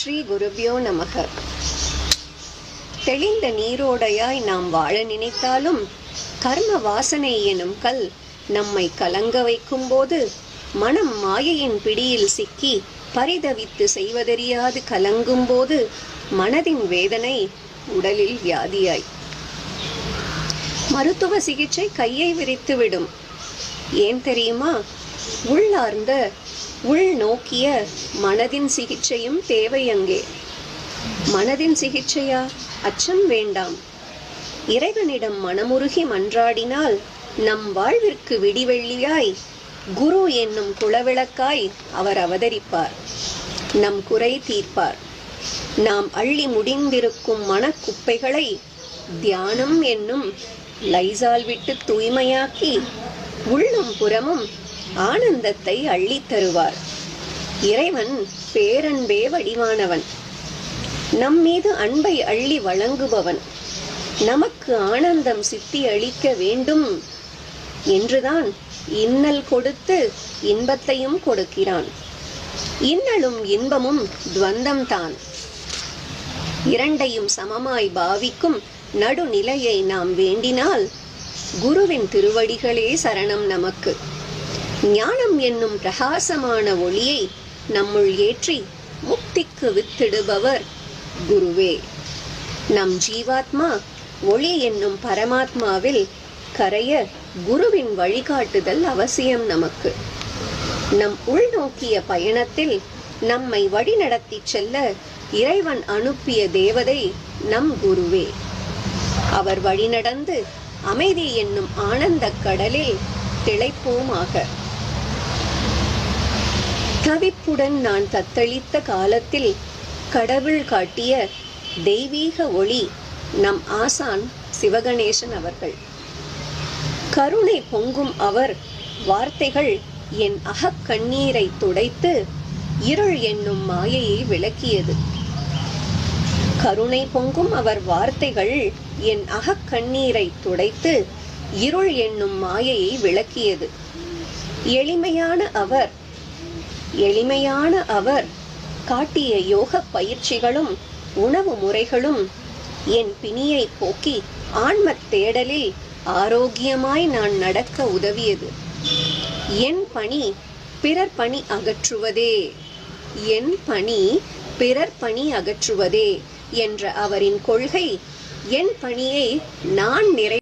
ஸ்ரீ குருபியோ நமக. தெளிந்த நீரோடையாய் நாம் வாழ நினைத்தாலும் கர்ம வாசனை எனும் கல் நம்மை கலங்க வைக்கும் போது மனம் மாயையின் பிடியில் சிக்கி பரிதவித்து செய்வதறியாது கலங்கும்போது மனதின் வேதனை உடலில் வியாதியாய். மருத்துவ சிகிச்சை கையை விரித்துவிடும். ஏன் தெரியுமா? உள்ளார்ந்த உள் நோக்கிய மனதின் சிகிச்சையும் தேவை அங்கே. மனதின் சிகிச்சையா? அச்சம் வேண்டாம். இறைவனிடம் மனமுருகி மன்றாடினால் நம் வாழ்விற்கு விடிவெள்ளியாய் குரு என்னும் குளவிளக்காய் அவர் அவதரிப்பார். நம் குறை தீர்ப்பார். நாம் அள்ளி முடிந்திருக்கும் மனக்குப்பைகளை தியானம் என்னும் லைசால் விட்டு தூய்மையாக்கி உள்ளும் புறமும் ஆனந்தத்தை அள்ளித் தருவார். இறைவன் பேரன்பே வடிவானவன். நம் மீது அன்பை அள்ளி வழங்குபவன். நமக்கு ஆனந்தம் சித்தி அளிக்க வேண்டும் என்றுதான் இன்னல் கொடுத்து இன்பத்தையும் கொடுக்கிறான். இன்னலும் இன்பமும் துவந்தம்தான். இரண்டையும் சமமாய் பாவிக்கும் நடுநிலையை நாம் வேண்டினால் குருவின் திருவடிகளே சரணம் நமக்கு. ஞானம் என்னும் பிரகாசமான ஒளியை நம்முள் ஏற்றி முக்திக்கு வித்திடுபவர் குருவே. நம் ஜீவாத்மா ஒளி என்னும் பரமாத்மாவில் கரைய குருவின் வழிகாட்டுதல் அவசியம் நமக்கு. நம் உள்நோக்கிய பயணத்தில் நம்மை வழிநடத்தி செல்ல இறைவன் அனுப்பிய தேவதை நம் குருவே. அவர் வழிநடந்து அமைதி என்னும் ஆனந்தக் கடலில் திளைப்போமாக. தவிப்புடன் நான் தத்தளித்த காலத்தில் கடவுள் காட்டிய தெய்வீக ஒளி நம் ஆசான் சிவகணேசன் அவர்கள். கருணை பொங்கும் அவர் வார்த்தைகள் என் அகக்கண்ணீரை துடைத்து இருள் என்னும் மாயையை விளக்கியது. கருணை பொங்கும் அவர் வார்த்தைகள் என் அகக்கண்ணீரை துடைத்து இருள் என்னும் மாயையை விளக்கியது. எளிமையான அவர் எளிமையான அவர் காட்டிய யோக பயிற்சிகளும் உணவு முறைகளும் என் பிணியை போக்கி ஆன்மத் தேடலில் ஆரோக்கியமாய் நான் நடக்க உதவியது. என் பணி பிறர் பணி அகற்றுவதே என் பணி பிறர் பணி அகற்றுவதே என்ற அவரின் கொள்கை என் பணியை நான் நிறை